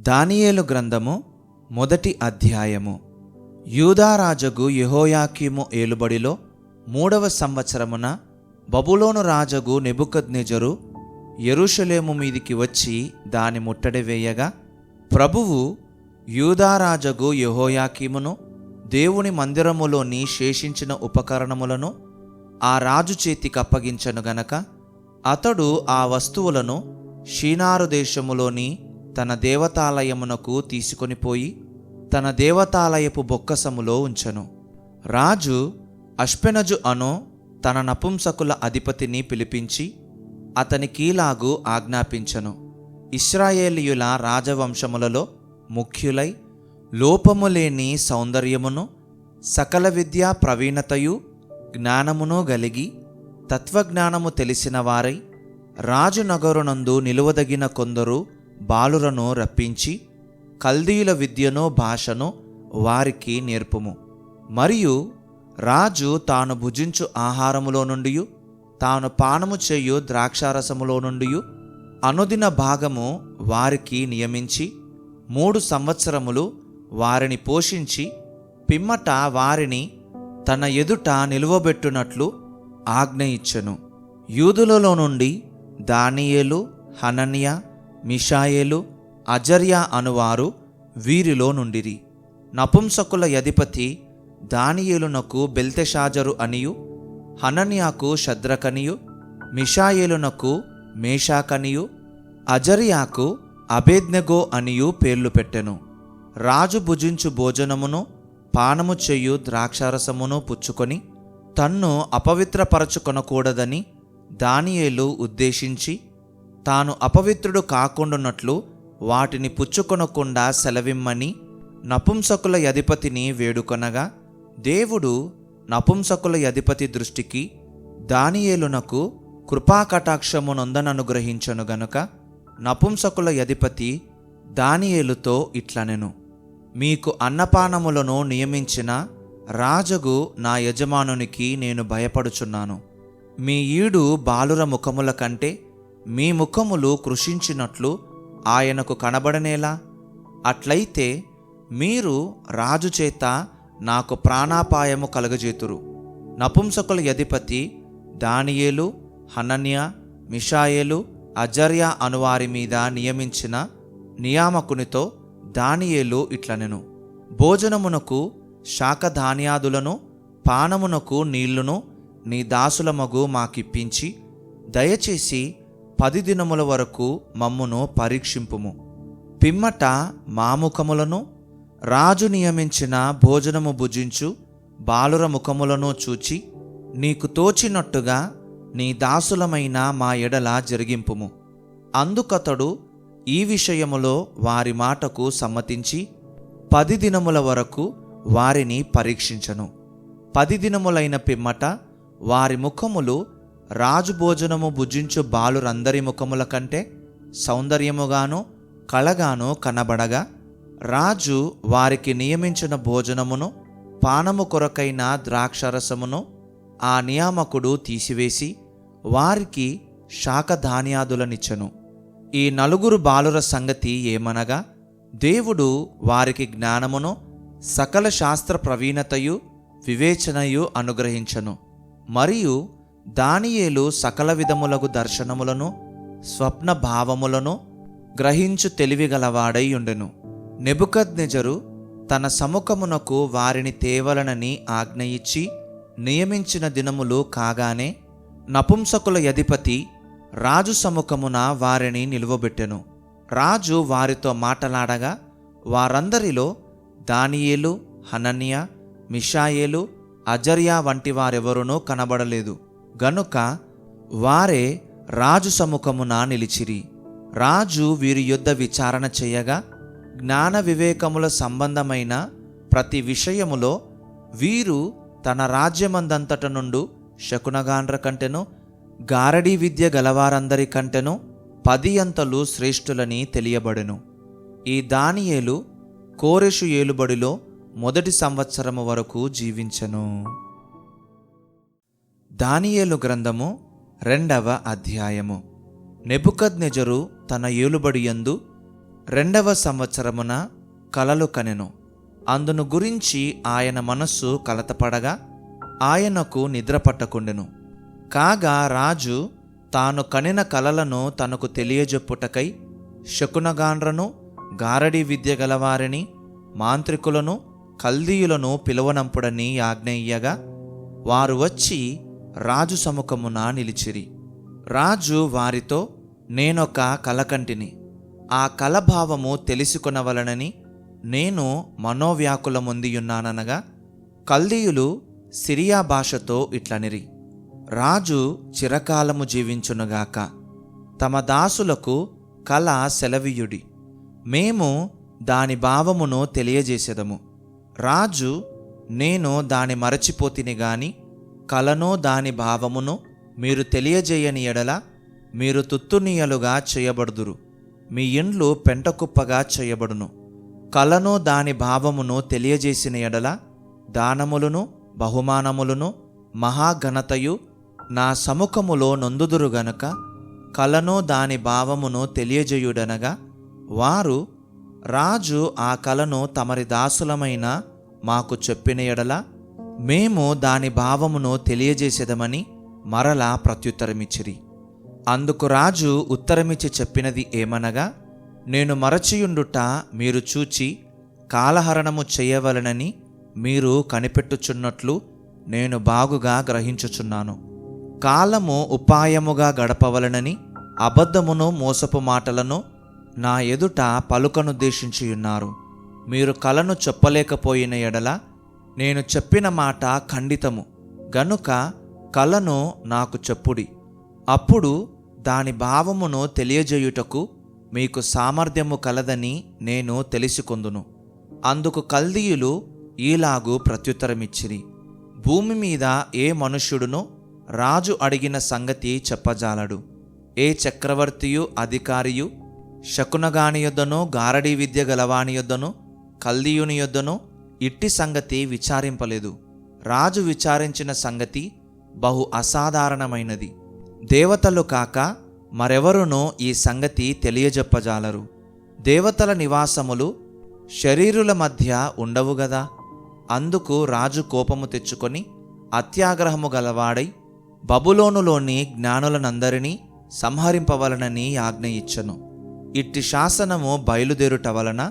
దానియేలు గ్రంథము మొదటి అధ్యాయము. యూదారాజగు యహోయాకీము ఏలుబడిలో మూడవ సంవత్సరమున బబులోను రాజగు నెబుకద్నెజరు ఎరుషలేము మీదికి వచ్చి దాని ముట్టడి వేయగా ప్రభువు యూదారాజగు యహోయాకీమును దేవుని మందిరములోని శేషించిన ఉపకరణములను ఆ రాజు చేతికి అప్పగించను గనక అతడు ఆ వస్తువులను షీనారు దేశములోని తన దేవతాలయమునకు తీసుకొనిపోయి తన దేవతాలయపు బొక్కసములో ఉంచెను. రాజు అష్పెనజు అను తన నపుంసకుల అధిపతిని పిలిపించి అతనికీలాగు ఆజ్ఞాపించను. ఇస్రాయేలీయుల రాజవంశములలో ముఖ్యులై లోపము లేని సౌందర్యమును సకల విద్యా ప్రవీణతయు జ్ఞానమును గలిగి తత్వజ్ఞానము తెలిసిన వారై రాజు నగరునందు నిలువదగిన కొందరు బాలురను రప్పించి కల్దీయుల విద్యను భాషను వారికి నేర్పుము. మరియు రాజు తాను భుజించు ఆహారములో నుండి తాను పానము చేయు ద్రాక్షారసములో నుండి అనుదిన భాగము వారికి నియమించి మూడు సంవత్సరములు వారిని పోషించి పిమ్మట వారిని తన ఎదుట నిలువబెట్టునట్లు ఆజ్ఞ ఇచ్చెను. యూదులలో నుండి దానియేలు హనన్య మిషాయేలు అజర్యా అనువారు వీరిలో నుండిరి. నపుంసకుల యధిపతి దానియేలునకు బెల్తెషాజరు అనియు హనన్యాకు శద్రకనియు మిషాయేలునకు మేషాకనియు అజరియాకు అబేద్నెగో అనియు పేర్లు పెట్టెను. రాజు భుజించు భోజనమును పానము చెయ్యు ద్రాక్షారసమును పుచ్చుకొని తన్ను అపవిత్రపరచుకొనకూడదని దానియేలు ఉద్దేశించి తాను అపవిత్రుడు కాకుండానట్లు వాటిని పుచ్చుకొనకుండా సెలవిమ్మని నపుంసకుల యధిపతిని వేడుకొనగా దేవుడు నపుంసకుల యధిపతి దృష్టికి దానియేలునకు కృపాకటాక్షము నొందననుగ్రహించను గనుక నపుంసకుల యధిపతి దానియేలుతో ఇట్లనెను. మీకు అన్నపానములను నియమించిన రాజగు నా యజమానునికి నేను భయపడుచున్నాను. మీ ఈడు బాలుర ముఖముల కంటే మీ ముఖములు కృషించినట్లు ఆయనకు కనబడనేలా? అట్లయితే మీరు రాజు చేత నాకు ప్రాణాపాయము కలగజేతురు. నపుంసకుల యధిపతి దానియేలు హనన్య మిషాయేలు అజర్య అనువారి మీద నియమించిన నియామకునితో దానియేలు ఇట్లనెను. భోజనమునకు శాకధాన్యాదులను పానమునకు నీళ్ళును నీ దాసులమగు మాకిప్పించి దయచేసి పది దినముల వరకు మమ్మును పరీక్షింపుము. పిమ్మట మాముఖములను రాజు నియమించిన భోజనము భుజించు బాలుర ముఖములను చూచి నీకు తోచినట్టుగా నీ దాసులమైన మా ఎడల జరిగింపుము. అందుకతడు ఈ విషయములో వారి మాటకు సమ్మతించి పది దినముల వరకు వారిని పరీక్షించను. పది దినములైన పిమ్మట వారి ముఖములు రాజు భోజనము భుజించు బాలురందరి ముఖముల కంటే సౌందర్యముగాను కళగాను కనబడగా రాజు వారికి నియమించిన భోజనమును పానము కొరకైన ద్రాక్షరసమును ఆ నియామకుడు తీసివేసి వారికి శాకధాన్యాదులనిచ్చెను ఈ నలుగురు బాలుర సంగతి ఏమనగా దేవుడు వారికి జ్ఞానమును సకల శాస్త్ర ప్రవీణతయు వివేచనయు అనుగ్రహించను. మరియు దానియేలు సకల విధములగు దర్శనములను స్వప్న భావములను గ్రహించు తెలివిగలవాడై ఉండెను. నెబుకద్నెజరు తన సముఖమునకు వారిని తేవలనని ఆజ్ఞ ఇచ్చి నియమించిన దినములు కాగానే నపుంసకుల యధిపతి రాజు సముఖమున వారిని నిలువబెట్టెను. రాజు వారితో మాటలాడగా వారందరిలో దానియేలు హనన్య మిషాయేలు అజర్యా వంటి వారెవరునూ కనబడలేదు. గనుక వారే రాజు సముఖమున నిలిచిరి. రాజు వీరి యుద్ధ విచారణ చేయగా జ్ఞాన వివేకముల సంబంధమైన ప్రతి విషయములో వీరు తన రాజ్యమందంతట నుండు శకునగాండ్ర కంటెను గారడీ విద్య గలవారందరి కంటెను పది అంతలు శ్రేష్ఠులని తెలియబడెను. ఈ దానియేలు కోరెషు ఏలుబడిలో మొదటి సంవత్సరము వరకు జీవించెను. దానియేలు గ్రంథము రెండవ అధ్యాయము. నెబుకద్నెజరు తన ఏలుబడియందు రెండవ సంవత్సరమున కలలు కనెను. అందును గురించి ఆయన మనస్సు కలతపడగా ఆయనకు నిద్రపట్టకుండెను కాగా రాజు తాను కనిన కలలను తనకు తెలియజెప్పుటకై శకునగాండ్రను గారడి విద్య గలవారిని మాంత్రికులను కల్దీయులను పిలువనంపుడని ఆజ్ఞయ్యగా వారు వచ్చి రాజు సముఖమున నిలిచిరి. రాజు వారితో నేనొక కలకంటిని. ఆ కలభావము తెలుసుకొనవలనని నేను మనోవ్యాకులముందియున్నాననగా కల్దీయులు సిరియా భాషతో ఇట్లనిరి. రాజు చిరకాలము జీవించునుగాక. తమ దాసులకు కల సెలవీయుడి. మేము దాని భావమును తెలియజేసెదము. రాజు నేను దాని మరచిపోతిని గాని కలను దాని భావమును మీరు తెలియజేయని ఎడల మీరు తుత్తునీయలుగా చేయబడుదురు. మీ ఇండ్లు పెంటకుప్పగా చేయబడును. కలను దాని భావమును తెలియజేసిన ఎడల దానములను బహుమానములను మహాఘనతయు నా సముఖములో నొందుదురు గనుక కలను దాని భావమును తెలియజేయుడనగా వారు రాజు ఆ కలను తమరి దాసులమైన మాకు చెప్పిన ఎడల మేము దాని భావమును తెలియజేసేదమని మరలా ప్రత్యుత్తరమిచ్చిరి. అందుకు రాజు ఉత్తరమిచ్చి చెప్పినది ఏమనగా నేను మరచియుండుట మీరు చూచి కాలహరణము చేయవలనని మీరు కనిపెట్టుచున్నట్లు నేను బాగుగా గ్రహించుచున్నాను. కాలము ఉపాయముగా గడపవలనని అబద్ధమును మోసపు మాటలను నా ఎదుట పలుకనుద్దేశించియున్నారు మీరు కలను చెప్పలేకపోయిన ఎడల నేను చెప్పిన మాట ఖండితము. గనుక కలను నాకు చెప్పుడి. అప్పుడు దాని భావమును తెలియజేయుటకు మీకు సామర్థ్యము కలదని నేను తెలుసుకొందును. అందుకు కల్దీయులు ఈలాగు ప్రత్యుత్తరమిచ్చిరి. భూమి మీద ఏ మనుష్యుడునో రాజు అడిగిన సంగతి చెప్పజాలడు. ఏ చక్రవర్తియు అధికారియు శకునగాని యొద్దనో గారడీ విద్య గలవాని యొద్దనో కల్దీయుని యొద్దనో ఇట్టి సంగతి విచారింపలేదు. రాజు విచారించిన సంగతి బహు అసాధారణమైనది. దేవతలు కాక మరెవరునూ ఈ సంగతి తెలియజెప్పజాలరు. దేవతల నివాసములు శరీరుల మధ్య ఉండవు గదా. అందుకు రాజు కోపము తెచ్చుకొని అత్యాగ్రహము గలవాడై బబులోనులోని జ్ఞానులనందరినీ సంహరింపవలనని ఆజ్ఞ ఇచ్చను. ఇట్టి శాసనము బయలుదేరుట వలన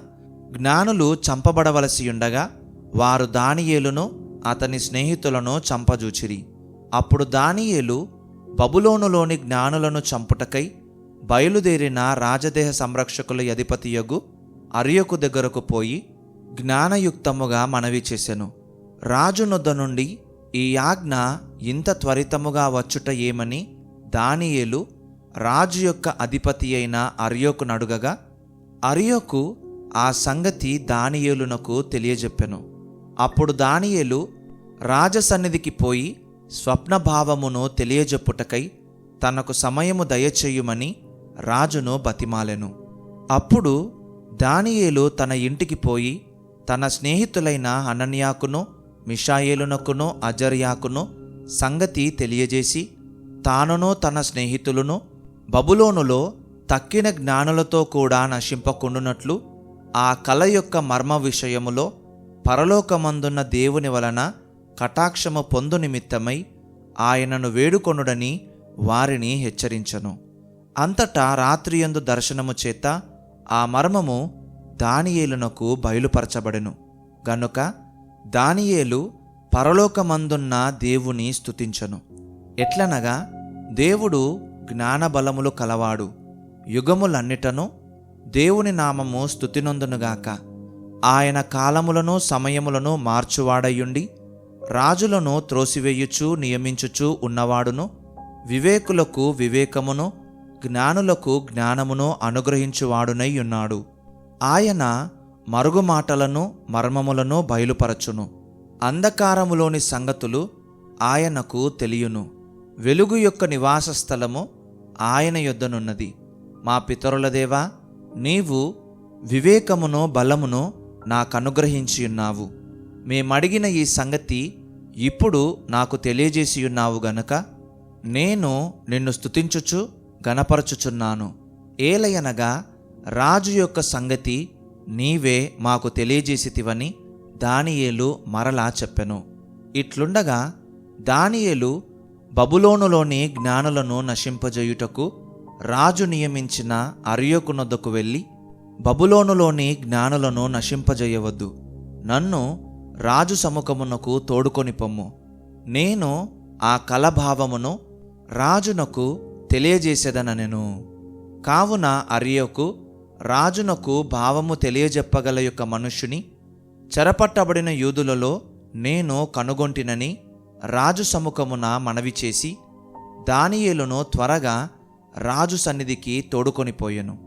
జ్ఞానులు చంపబడవలసి ఉండగా వారు దానియేలును అతని స్నేహితులను చంపజూచిరి. అప్పుడు దానియేలు బబులోనులోని జ్ఞానులను చంపుటకై బయలుదేరిన రాజదేహ సంరక్షకుల అధిపతియగు అరియకు దగ్గరకు పోయి జ్ఞానయుక్తముగా మనవి చేసెను. రాజునుద్ద నుండి ఈ ఆజ్ఞ ఇంత త్వరితముగా వచ్చుట ఏమని దానియేలు రాజు యొక్క అధిపతి అయిన అర్యోకు నడుగగా అరియోకు ఆ సంగతి దానియేలునకు తెలియజెప్పెను. అప్పుడు దానియేలు రాజసన్నిధికి పోయి స్వప్నభావమును తెలియజెప్పుటకై తనకు సమయము దయచేయుమని రాజును బతిమాలెను. అప్పుడు దానియేలు తన ఇంటికి పోయి తన స్నేహితులైన అనన్యాకును మిషాయేలునకును అజర్యాకును సంగతి తెలియజేసి తానును తన స్నేహితులను బబులోనులో తక్కిన జ్ఞానులతో కూడా నశింపకుండునట్లు ఆ కళ యొక్క మర్మ విషయములో పరలోకమందున్న దేవుని వలన కటాక్షము పొందు నిమిత్తమై ఆయనను వేడుకొనుడని వారిని హెచ్చరించను. అంతటా రాత్రియందు దర్శనము చేత ఆ మర్మము దానియేలునకు బయలుపరచబడెను. గనుక దానియేలు పరలోకమందున్న దేవుని స్థుతించను ఎట్లనగా దేవుడు జ్ఞానబలములు కలవాడు. యుగములన్నిటను దేవుని నామము స్తుతినొందునుగాక. ఆయన కాలములను సమయములను మార్చువాడయుండి రాజులను త్రోసివేయుచు నియమించుచు ఉన్నవాడును వివేకులకు వివేకమును జ్ఞానులకు జ్ఞానమును అనుగ్రహించువాడునై ఉన్నాడు ఆయన మరుగుమాటలను మర్మములను బయలుపరచును. అంధకారములోని సంగతులు ఆయనకు తెలియను. వెలుగు యొక్క నివాస స్థలము ఆయన యొద్దనున్నది. మా పితరుల దేవా నీవు వివేకమును బలమును నాకనుగ్రహించి ఉన్నావు మేమడిగిన ఈ సంగతి ఇప్పుడు నాకు తెలియజేసి ఉన్నావు గనుక నేను నిన్ను స్తుతించుచు గణపరచుచున్నాను ఏలయనగా రాజు యొక్క సంగతి నీవే మాకు తెలియజేసితివని దానియేలు మరలా చెప్పెను. ఇట్లుండగా దానియేలు బబులోనులోని జ్ఞానులను నశింపజేయుటకు రాజు నియమించిన అరియోకునొద్దకు వెళ్ళి బబులోనులోని జ్ఞానులను నశింపజేయవద్దు. నన్ను రాజు సముఖమునకు తోడుకొని పొమ్ము. నేను ఆ కలభావమును రాజునకు తెలియజేసేదనెను కావున అరియోకు రాజునకు భావము తెలియజెప్పగల యొక్క మనుష్యుని చెరపట్టబడిన యూదులలో నేను కనుగొంటినని రాజు సముఖమున మనవి చేసి దానియేలును త్వరగా రాజు సన్నిధికి తోడుకొనిపోయెను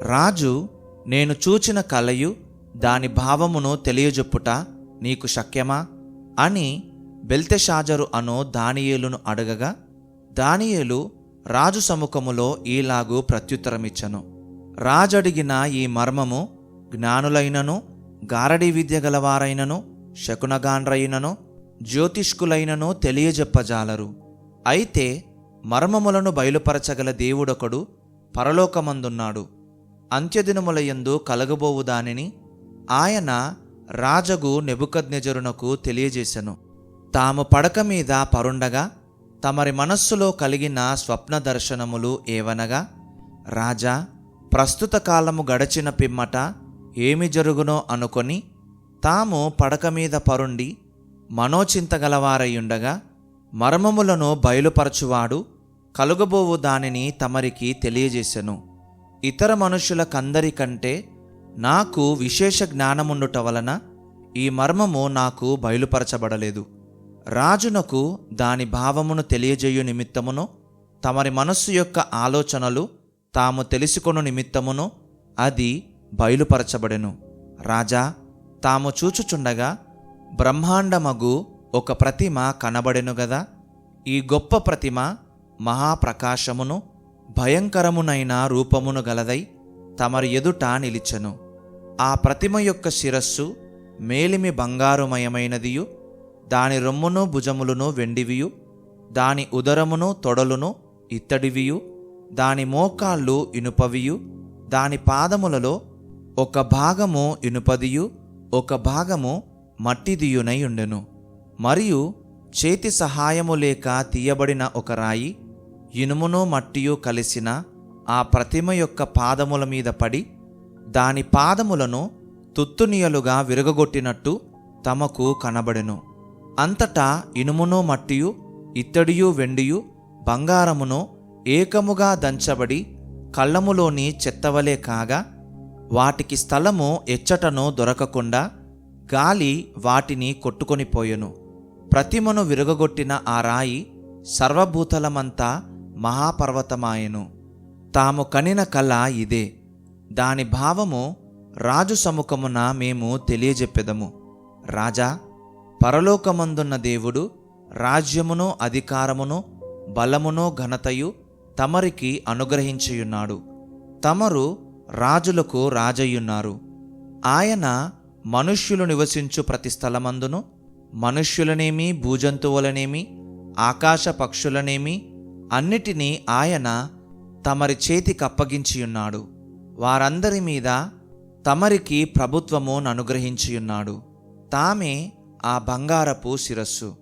రాజు నేను చూచిన కలయు దాని భావమును తెలియజెప్పుట నీకు శక్యమా? అని బెల్తెషాజరు అను దానియేలును అడగగా దానియేలు రాజు సముఖములో ఈలాగు ప్రత్యుత్తరమిచ్చను. రాజడిగిన ఈ మర్మము జ్ఞానులైనను గారడి విద్య గలవారైనను శకునగాండ్రైనను జ్యోతిష్కులైనను తెలియజెప్పజాలరు. అయితే మర్మములను బయలుపరచగల దేవుడొకడు పరలోకమందున్నాడు. అంత్యదినములయందు కలగబోవు దానిని ఆయన రాజగు నెబుకద్నెజరునకు తెలియజేశెను తాము పడక మీద పరుండగా తమరి మనస్సులో కలిగిన స్వప్న దర్శనములు ఏవనగా రాజా ప్రస్తుత కాలము గడచిన పిమ్మట ఏమి జరుగునో అనుకొని తాము పడక మీద పరుండి మనోచింతగలవారయుండగా మర్మములను బయలుపరచువాడు కలుగబోవు దానిని తమరికి తెలియజేశను ఇతర మనుషులకందరికంటే నాకు విశేష జ్ఞానముండుట వలన ఈ మర్మము నాకు బయలుపరచబడలేదు. రాజునకు దాని భావమును తెలియజేయు నిమిత్తమును తమరి మనస్సు యొక్క ఆలోచనలు తాము తెలుసుకొను నిమిత్తమును అది బయలుపరచబడెను. రాజా తాము చూచుచుండగా బ్రహ్మాండమగు ఒక ప్రతిమ కనబడెను గదా. ఈ గొప్ప ప్రతిమ మహాప్రకాశమును భయంకరమునైన రూపమును గలదై తమరి ఎదుట నిలిచెను. ఆ ప్రతిమ యొక్క శిరస్సు మేలిమి బంగారుమయమైనదియు దాని రొమ్మును భుజములను వెండివియు దాని ఉదరమును తొడలును ఇత్తడివియు దాని మోకాళ్ళు ఇనుపవియు దాని పాదములలో ఒక భాగము ఇనుపదియు ఒక భాగము మట్టిదియునై ఉండెను. మరియు చేతి సహాయము లేక తీయబడిన ఒక రాయి ఇనుమును మట్టియు కలిసిన ఆ ప్రతిమ యొక్క పాదముల మీద పడి దాని పాదములను తుత్తునియలుగా విరగగొట్టినట్టు తమకు కనబడెను. అంతటా ఇనుమును మట్టియు ఇత్తడియు వెండియు బంగారమును ఏకముగా దంచబడి కళ్ళములోని చెత్తవలే కాగా వాటికి స్థలము ఎచ్చటను దొరకకుండా గాలి వాటిని కొట్టుకొనిపోయెను ప్రతిమను విరగగొట్టిన ఆ రాయి సర్వభూతలమంతా మహాపర్వతమాయెను. తాము కనిన కళ ఇదే. దాని భావము రాజు సముఖమున మేము తెలియజెప్పెదము. రాజా పరలోకమందున్న దేవుడు రాజ్యమును అధికారమును బలమును ఘనతయు తమరికి అనుగ్రహించియున్నాడు. తమరు రాజులకు రాజయ్యున్నారు. ఆయన మనుష్యులు నివసించు ప్రతి స్థలమందును మనుష్యులనేమి భూజంతువులనేమి ఆకాశ పక్షులనేమి అన్నిటినీ ఆయన తమరి చేతికప్పగించియున్నాడు వారందరి మీద తమరికి ప్రభుత్వము అనుగ్రహించియున్నాడు తామే ఆ బంగారపు శిరస్సు.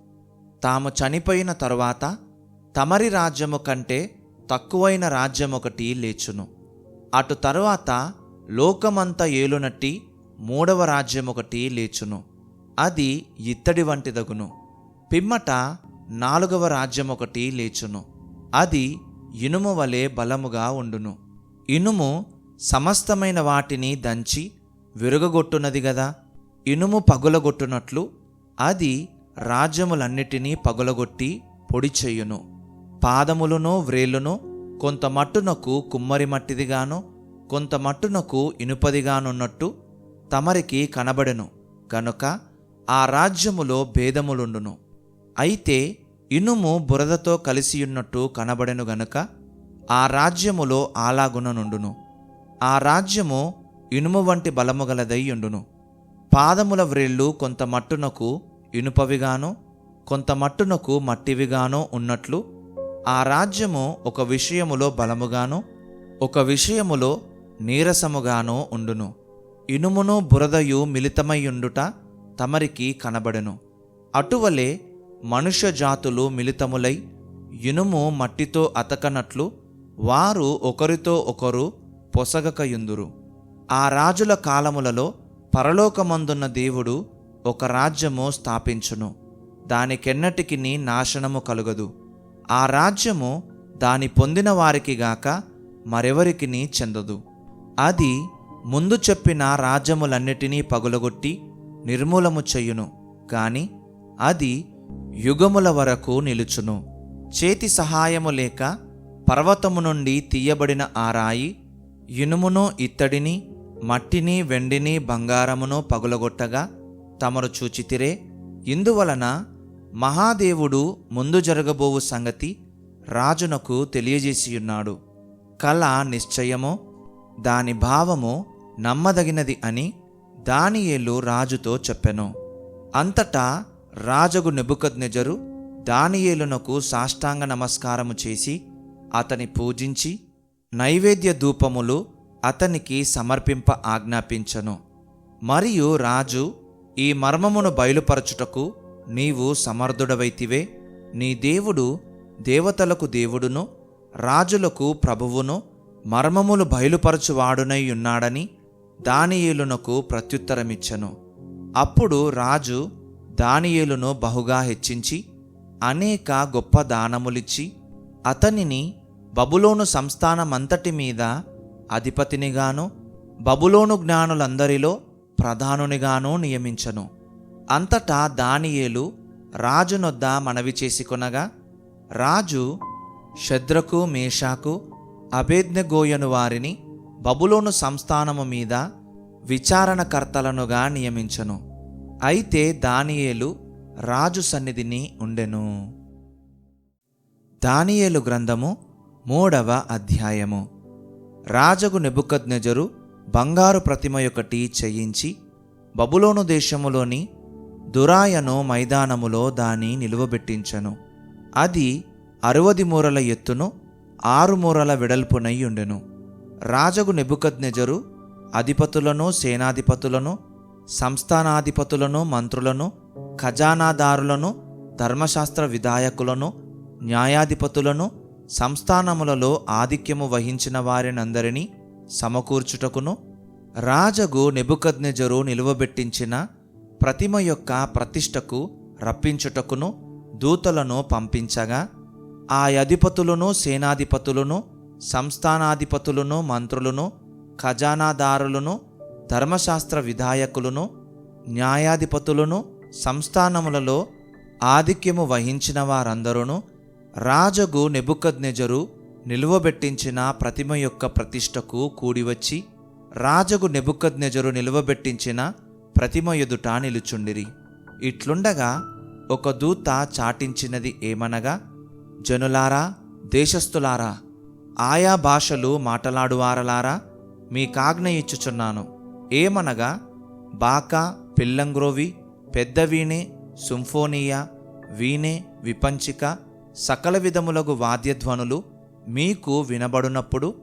తాము చనిపోయిన తరువాత తమరి రాజ్యము కంటే తక్కువైన రాజ్యం ఒకటి లేచును. అటు తరువాత లోకమంతా ఏలునట్టి మూడవ రాజ్యం ఒకటి లేచును. అది ఇత్తడి వంటిదగును. పిమ్మట నాలుగవ రాజ్యం ఒకటి లేచును. అది ఇనుము వలె బలముగా ఉండును. ఇనుము సమస్తమైన వాటిని దంచి విరుగగొట్టునది గదా. ఇనుము పగులగొట్టునట్లు అది రాజ్యములన్నిటినీ పగులగొట్టి పొడి చెయ్యును పాదములను వ్రేలును కొంత మట్టునకు కుమ్మరి మట్టిదిగాను కొంత మట్టునకు ఇనుపదిగానున్నట్టు తమరికి కనబడెను. కనుక ఆ రాజ్యములో భేదములుండును. అయితే ఇనుము బురదతో కలిసియున్నట్టు కనబడెను గనుక ఆ రాజ్యములో ఆలాగుననుండును ఆ రాజ్యము ఇనుము వంటి బలము గలదయ్యుండును పాదముల వ్రేళ్ళు కొంత మట్టునకు ఇనుపవిగాను కొంత మట్టునకు మట్టివిగాను ఉన్నట్లు ఆ రాజ్యము ఒక విషయములో బలముగాను ఒక విషయములో నీరసముగాను ఉండును. ఇనుమును బురదయు మిళితమయ్యుండుట తమరికి కనబడెను. అటువలే మనుష్య జాతులు మిళితములై ఇనుము మట్టితో అతకనట్లు వారు ఒకరితో ఒకరు పొసగకయుందురు. ఆ రాజుల కాలములలో పరలోకమందున్న దేవుడు ఒక రాజ్యము స్థాపించును. దానికెన్నటికి నాశనము కలుగదు. ఆ రాజ్యము దాని పొందిన వారికి గాక మరెవరికిని చెందదు. అది ముందు చెప్పిన రాజ్యములన్నిటినీ పగులగొట్టి నిర్మూలము చెయ్యును కాని అది యుగముల వరకు నిలుచును. చేతి సహాయము లేక పర్వతము నుండి తీయబడిన ఆ రాయి ఇనుమును ఇత్తడిని మట్టిని వెండిని బంగారమును పగులగొట్టగా తమరు చూచితిరే. ఇందువలన మహాదేవుడు ముందు జరగబోవు సంగతి రాజునకు తెలియజేసియున్నాడు. కళ నిశ్చయమో దాని భావము నమ్మదగినది అని దానియేలు రాజుతో చెప్పెను. అంతటా రాజగు నెబుకద్నెజరు దానియేలునకు సాష్టాంగ నమస్కారము చేసి అతని పూజించి నైవేద్య ధూపములు అతనికి సమర్పింప ఆజ్ఞాపించను. మరియు రాజు ఈ మర్మమును బయలుపరచుటకు నీవు సమర్థుడవైతివే. నీ దేవుడు దేవతలకు దేవుడును రాజులకు ప్రభువును మర్మములు బయలుపరచువాడునై ఉన్నాడని దానియేలునకు ప్రత్యుత్తరమిచ్చను. అప్పుడు రాజు దానియేలును బహుగా హెచ్చించి అనేక గొప్ప దానములిచ్చి అతనిని బబులోను సంస్థానమంతటి మీద అధిపతినిగాను బబులోను జ్ఞానులందరిలో ప్రధానునిగాను నియమించను. అంతటా దానియేలు రాజునొద్ద మనవి చేసుకొనగా రాజు శద్రకు మేషాకు అభేజ్ఞగోయను వారిని బబులోను సంస్థానము మీద విచారణకర్తలనుగా నియమించను. అయితే దానియేలు రాజు సన్నిధిని ఉండెను. దానియేలు గ్రంథము మూడవ అధ్యాయము. రాజగు నెబుకజ్ఞజరు బంగారు ప్రతిమ ఒకటి చేయించి బబులోను దేశములోని దురాయను మైదానములో దాని నిలువబెట్టించెను. అది అరవది మూరల ఎత్తును ఆరు మూరల వెడల్పునై ఉండెను. రాజగు నెబుకజ్ఞజరు అధిపతులను సేనాధిపతులను సంస్థానాధిపతులను మంత్రులను ఖజానాదారులను ధర్మశాస్త్ర విధాయకులను న్యాయాధిపతులను సంస్థానములలో ఆధిక్యము వహించిన వారినందరినీ సమకూర్చుటకును రాజగు నెబుకద్నెజరు నిలువబెట్టించిన ప్రతిమ యొక్క ప్రతిష్టకు రప్పించుటకును దూతలను పంపించగా ఆ అధిపతులను సేనాధిపతులను సంస్థానాధిపతులను మంత్రులను ఖజానాదారులను ధర్మశాస్త్ర విధాయకులను న్యాయాధిపతులను సంస్థానములలో ఆధిక్యము వహించిన వారందరూ రాజగు నెబుకద్నెజరు నిలువబెట్టించిన ప్రతిమ యొక్క ప్రతిష్టకు కూడివచ్చి రాజగు నెబుకద్నెజరు నిలువబెట్టించిన ప్రతిమ ఎదుట నిలుచుండిరి. ఇట్లుండగా ఒక దూత చాటించినది ఏమనగా జనులారా దేశస్థులారా ఆయా భాషలు మాటలాడువారలారా మీకాజ్ఞ ఇచ్చుచున్నాను. ఏమనగా బాకా పిల్లంగ్రోవి పెద్ద వీణే సుంఫోనియా వీణే విపంచిక సకల విధములగు వాద్యధ్వనులు మీకు వినబడునప్పుడు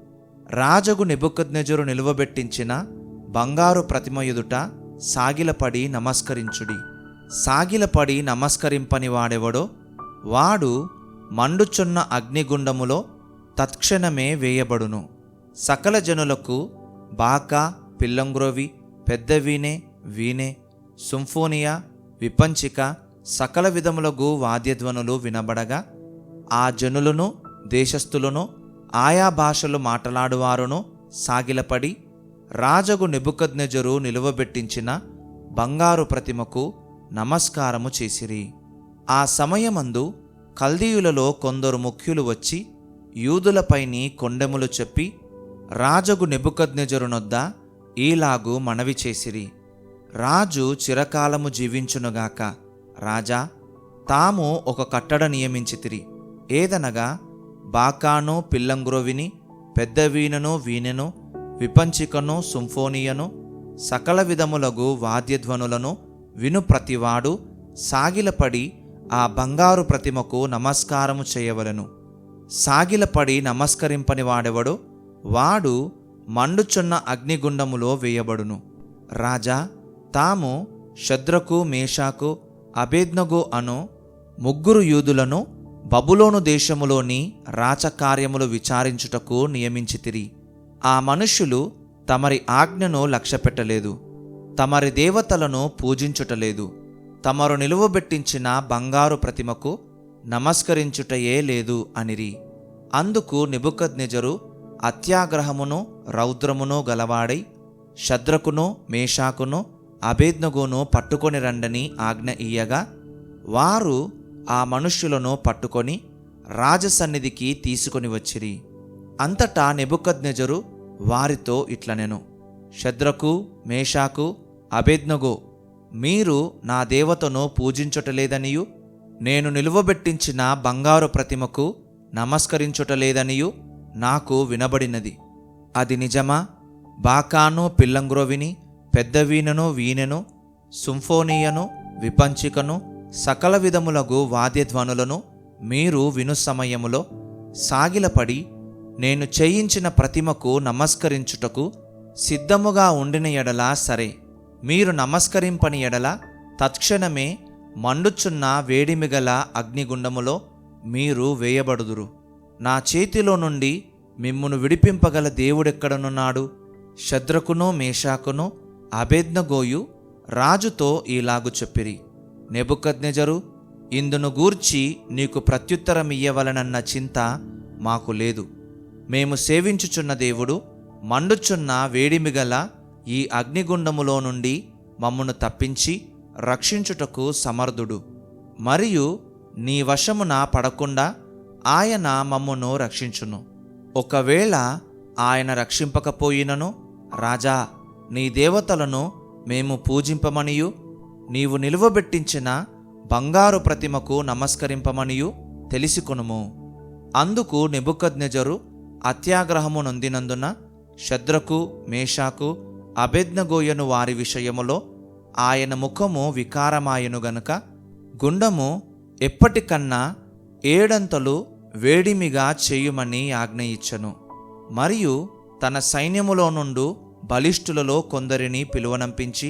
రాజగు నిబుకజ్ఞజురు నిలువబెట్టించిన బంగారు ప్రతిమ ఎదుట సాగిలపడి నమస్కరించుడి. సాగిలపడి నమస్కరింపని వాడెవడో వాడు మండుచున్న అగ్నిగుండములో తత్క్షణమే వేయబడును. సకల జనులకు బాకా పిల్లంగ్రోవి పెద్ద వీణే వీణే సుంఫోనియా విపంచిక సకల విధములగు వాద్యధ్వనులు వినబడగా ఆ జనులను దేశస్థులను ఆయా భాషలు మాట్లాడువారును సాగిలపడి రాజగు నిబుకజ్ఞజరు నిలువబెట్టించిన బంగారు ప్రతిమకు నమస్కారము చేసిరి. ఆ సమయమందు కల్దీయులలో కొందరు ముఖ్యులు వచ్చి యూదులపైని కొండెములు చెప్పి రాజగు నెబుకద్నెజరునొద్ద ఈలాగు మనవి చేసిరి. రాజు చిరకాలము జీవించునుగాక రాజా తాము ఒక కట్టడ నియమించితిరి. ఏదనగా బాకాను పిల్లంగ్రోవిని పెద్ద వీణను వీణెను విపంచికను సుంఫోనియను సకల విధములగు వాద్యధ్వనులను విను ప్రతివాడు సాగిలపడి ఆ బంగారు ప్రతిమకు నమస్కారము చేయవలెను. సాగిలపడి నమస్కరింపని వాడెవడు వాడు మండుచున్న అగ్నిగుండములో వేయబడును. రాజా తాము శద్రకు మేషాకు అభేజ్ఞగు అను ముగ్గురు యూదులను బబులోను దేశములోని రాచకార్యములు విచారించుటకు నియమించితిరి. ఆ మనుష్యులు తమరి ఆజ్ఞను లక్ష్యపెట్టలేదు. తమరి దేవతలను పూజించుటలేదు. తమరు నిలువబెట్టించిన బంగారు ప్రతిమకు నమస్కరించుటయే లేదు అనిరి. అందుకు నిబుకద్నెజరు అత్యాగ్రహమును రౌద్రమునో గలవాడై శద్రకును మేషాకును అభేద్నగును పట్టుకొని రండని ఆజ్ఞ ఇయ్యగా వారు ఆ మనుష్యులను పట్టుకొని రాజసన్నిధికి తీసుకొని వచ్చిరి. అంతటా నెబుకద్నెజరు వారితో ఇట్లనెను శద్రకు మేషాకు అభేద్నగో మీరు నా దేవతను పూజించుటలేదనియు నేను నిలువబెట్టించిన బంగారు ప్రతిమకు నమస్కరించుటలేదనియు నాకు వినబడినది. అది నిజమా? బాకాను పిల్లంగ్రోవిని పెద్ద వీణను వీణెను సుంఫోనియను విపంచికను సకల విధములగు వాద్యధ్వనులను మీరు విను సమయములో సాగిలపడి నేను చేయించిన ప్రతిమకు నమస్కరించుటకు సిద్ధముగా ఉండిన ఎడల సరే. మీరు నమస్కరింపని ఎడల తత్క్షణమే మండుచున్న వేడిమిగల అగ్నిగుండములో మీరు వేయబడుదురు. నా చేతిలో నుండి మిమ్మును విడిపింపగల దేవుడెక్కడనున్నాడు? శద్రకును మేషాకును అభేజ్ఞగోయు రాజుతో ఈలాగు చెప్పిరి. నెబుకద్నెజరు ఇందును గూర్చి నీకు ప్రత్యుత్తరమియ్యవలనన్న చింత మాకు లేదు. మేము సేవించుచున్న దేవుడు మండుచున్న వేడిమిగల ఈ అగ్నిగుండములో నుండి మమ్మను తప్పించి రక్షించుటకు సమర్థుడు. మరియు నీ వశమున పడకుండా ఆయన మమ్మును రక్షించును. ఒకవేళ ఆయన రక్షింపకపోయినను రాజా నీ దేవతలను మేము పూజింపమనియు నీవు నిలువబెట్టించిన బంగారు ప్రతిమకు నమస్కరింపమనియు తెలిసికొనుము. అందుకు నిబుకజ్ఞజరు అత్యాగ్రహము నొందినందున శద్రకు మేషాకు అభెజ్ఞగోయను వారి విషయములో ఆయన ముఖము వికారమాయను గనుక గుండము ఎప్పటికన్నా ఏడంతలు వేడిమిగా చేయుమని ఆజ్ఞ ఇచ్చను మరియు తన సైన్యములో నుండు బలిష్ఠులలో కొందరిని పిలువనంపించి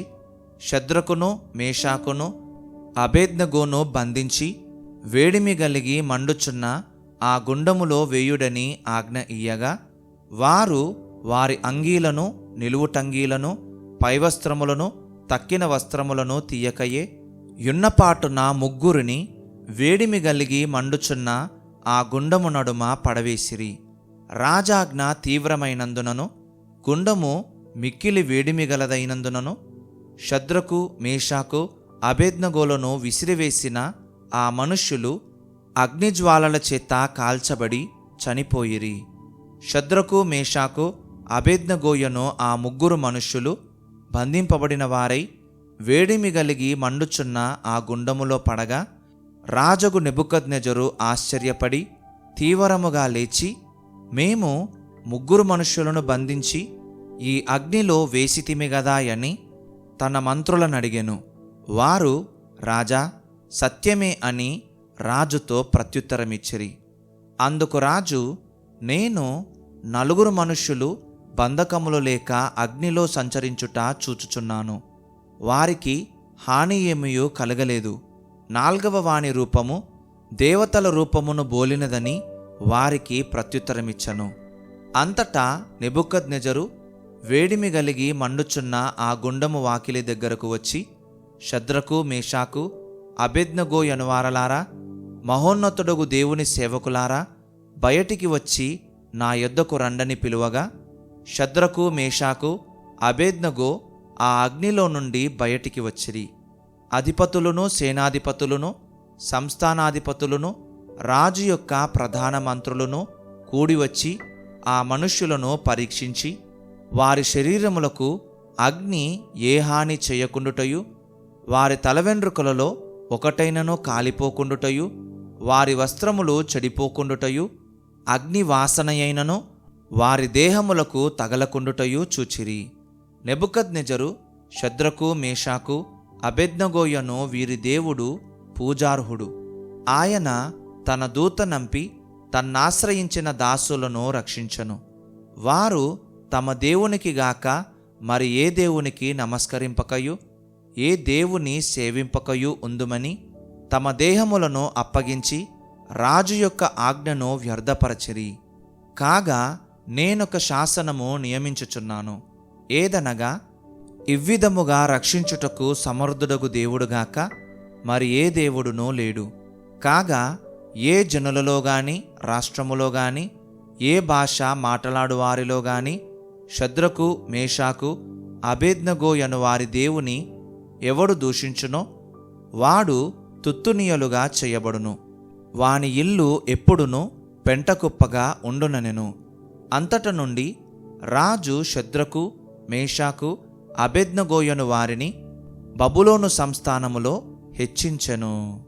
శద్రకును మేషాకును అభేద్నగోను బంధించి వేడిమి గలిగి మండుచున్న ఆ గుండములో వేయుడని ఆజ్ఞ ఇయ్యగా వారు వారి అంగీలను నిలువుటంగీలను పైవస్త్రములను తక్కిన వస్త్రములను తీయకయే యున్నపాటున ముగ్గురిని వేడిమి గలిగి మండుచున్న ఆ గుండము నడుమ పడవేసిరి. రాజాజ్ఞ తీవ్రమైనందునను గుండము మిక్కిలి వేడిమిగలదైనందునను శద్రకు మేషాకు అభేజ్ఞగోలను విసిరివేసిన ఆ మనుష్యులు అగ్నిజ్వాలల చేత కాల్చబడి చనిపోయిరి. శద్రకు మేషాకు అభేజ్ఞగోయను ఆ ముగ్గురు మనుష్యులు బంధింపబడిన వారై వేడిమిగలిగి మండుచున్న ఆ గుండములో పడగా రాజగు నెబుకద్నెజరు ఆశ్చర్యపడి తీవ్రముగా లేచి మేము ముగ్గురు మనుష్యులను బంధించి ఈ అగ్నిలో వేసితిమి గదా అని తన మంత్రులను అడిగెను. వారు రాజా సత్యమే అని రాజుతో ప్రత్యుత్తరమిచ్చిరి. అందుకు రాజు నేను నలుగురు మనుష్యులు బంధకములు లేక అగ్నిలో సంచరించుట చూచుచున్నాను. వారికి హాని ఏమయో కలగలేదు. నాల్గవ వాణి రూపము దేవతల రూపమును బోలినదని వారికి ప్రత్యుత్తరమిచ్చను. అంతటా నెబుకద్నెజరు వేడిమి గలిగి మండుచున్న ఆ గుండము వాకిలి దగ్గరకు వచ్చి శద్రకు మేషాకు అభెజ్ఞగో యనువారలారా మహోన్నతుడగు దేవుని సేవకులారా బయటికి వచ్చి నా యొద్దకు రండని పిలువగా శద్రకు మేషాకు అభేజ్ఞగో ఆ అగ్నిలో నుండి బయటికి వచ్చిరి. అధిపతులను సేనాధిపతులను సంస్థానాధిపతులను రాజు యొక్క ప్రధాన మంత్రులను కూడి వచ్చి ఆ మనుష్యులను పరీక్షించి వారి శరీరములకు అగ్ని ఏ హాని చేయకుండుటయు వారి తలవెండ్రుకలలో ఒకటైనను కాలిపోకుండుటయు వారి వస్త్రములు చెడిపోకుండుటయు అగ్ని వాసనయైనను వారి దేహములకు తగలకుండుటయు చూచిరి. నెబుకద్నెజరు శద్రకు మేషాకు అబెద్నగోయను వీరి దేవుడు పూజార్హుడు. ఆయన తన దూత నంపి తన్నాశ్రయించిన దాసులను రక్షించను. వారు తమ దేవునికి గాక మరి ఏ దేవునికి నమస్కరింపకయు? ఏ దేవుని సేవింపకయు ఉందుమని తమ దేహములను అప్పగించి రాజు యొక్క ఆజ్ఞను వ్యర్థపరచిరి. కాగా నేనొక శాసనము నియమించుచున్నాను. ఏదనగా ఇవ్విధముగా రక్షించుటకు సమర్థుడగు దేవుడుగాక మరి ఏ దేవుడునో లేడు. కాగా ఏ జనులలో గాని రాష్ట్రములో గాని ఏ భాష మాట్లాడు వారిలో గాని శద్రకు మేషాకు అభేజ్ఞగోయను వారి దేవుని ఎవడు దూషించునో వాడు తుత్తునియలుగా చేయబడును. వాని ఇల్లు ఎప్పుడునూ పెంటకుప్పగా ఉండుననెను. అంతట నుండి రాజు శద్రకు మేషాకు అభెజ్ఞగోయను వారిని బబులోను సంస్థానములో హెచ్చించెను.